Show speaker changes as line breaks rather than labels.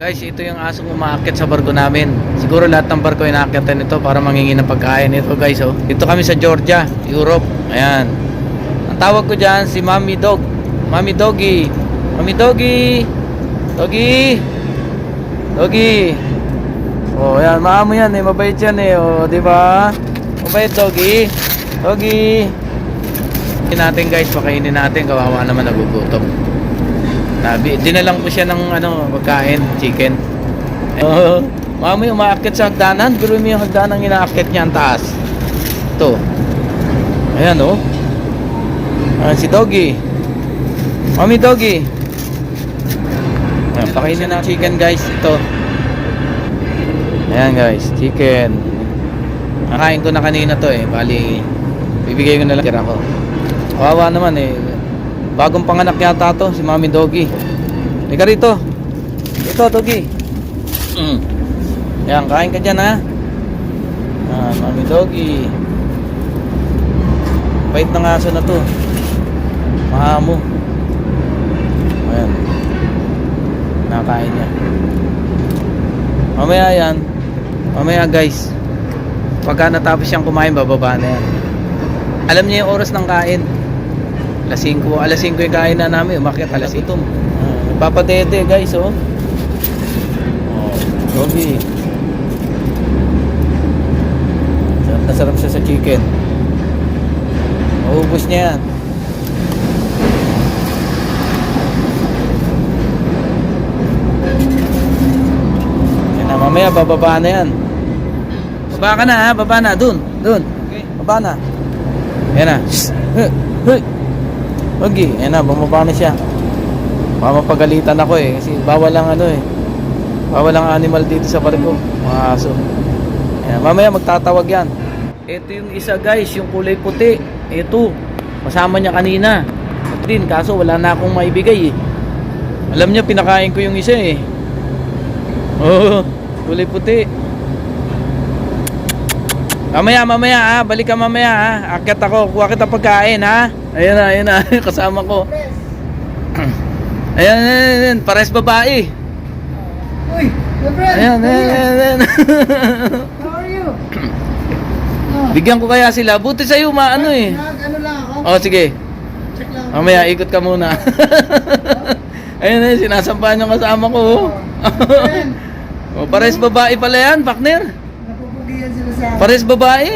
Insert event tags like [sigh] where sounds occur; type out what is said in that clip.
Guys, ito yung asong umaakyat sa barko namin. Siguro lahat ng barko inaakyatan nito para mangingi ng pagkain. Ito guys, oh. Dito kami sa Georgia, Europe. Ayan. Ang tawag ko dyan, si Mami Dog. Mami Doggy. Mami Doggy. Doggy. Doggy. Oh, ayan. Maamo yan eh. Mabait yan eh. Oh, di ba? Mabait, Doggy. Doggy. Pakainin natin guys, pakainin natin. Kawawa naman nagugutom. Nabi, dinalang ko siya ng ano, pagkain, chicken. Oh, mami umaakyat sa hagdanan. Pero yung hagdanan inaakyat niya ang taas. Ito. Ayan oh. Ah, si Doggy. Mami Doggy. Ayan, pakainin na chicken guys. Ito. Ayan guys, chicken. Nakain ko na kanina to eh. Bali, bibigay ko na lang tira ko. Kawawa naman eh. Bagong panganak yata to, si Mami Doggy. Halika rito. Ito, Doggy. Mm. Yan, kain ka dyan ha. Ah, Mami Doggy. Bait ng aso na to. Mahamo. Ayan. Nakain niya. Mamaya yan. Mamaya guys. Pagka natapos siyang kumain, bababa na yan. Alam niya yung oras ng kain. Alas 5, alas 5 yung kain na namin, umakyat alas 7. Uh, papatete guys, oh. Oh, doggy. Sarap na sarap siya sa chicken. Maubos niya yan. Yan na, mamaya bababa na yan. Baba ka na ha, baba na, dun, dun. Baba na. Yan na. Shhh. Hey. Okay, ayan na, bumaba na siya. Baka mapagalitan ako eh, kasi bawal lang ano eh. Bawal lang animal dito sa barko, mga aso. Ayan, mamaya magtatawag yan. Ito yung isa guys, yung kulay puti. Ito, kasama niya kanina. Din, kaso wala na akong maibigay eh. Alam niya, pinakain ko yung isa eh. [laughs] Oh, kulay puti. Mamaya, mamaya ha. Balik ka mamaya ha. Akyat ako. Kuha kita pagkain ha. Ayan na, ayan na. [laughs] Kasama ko. [clears throat] Ayan, ayan, ayan. Pares babae.
Uy, my friend!
Ayan, ayan, ayan, ayan. [laughs]
How are you? Oh, [clears throat]
Bigyan ko kaya sila. Buti sa'yo, maano eh.
ano lang ako?
Oh, sige.
Check lang.
Mamaya, ikot ka muna. [laughs] Ayan na, sinasampahan yung kasama ko. oh.
Friend,
oh, pares babae pala yan, partner.
Sila sa akin.
Pares babae.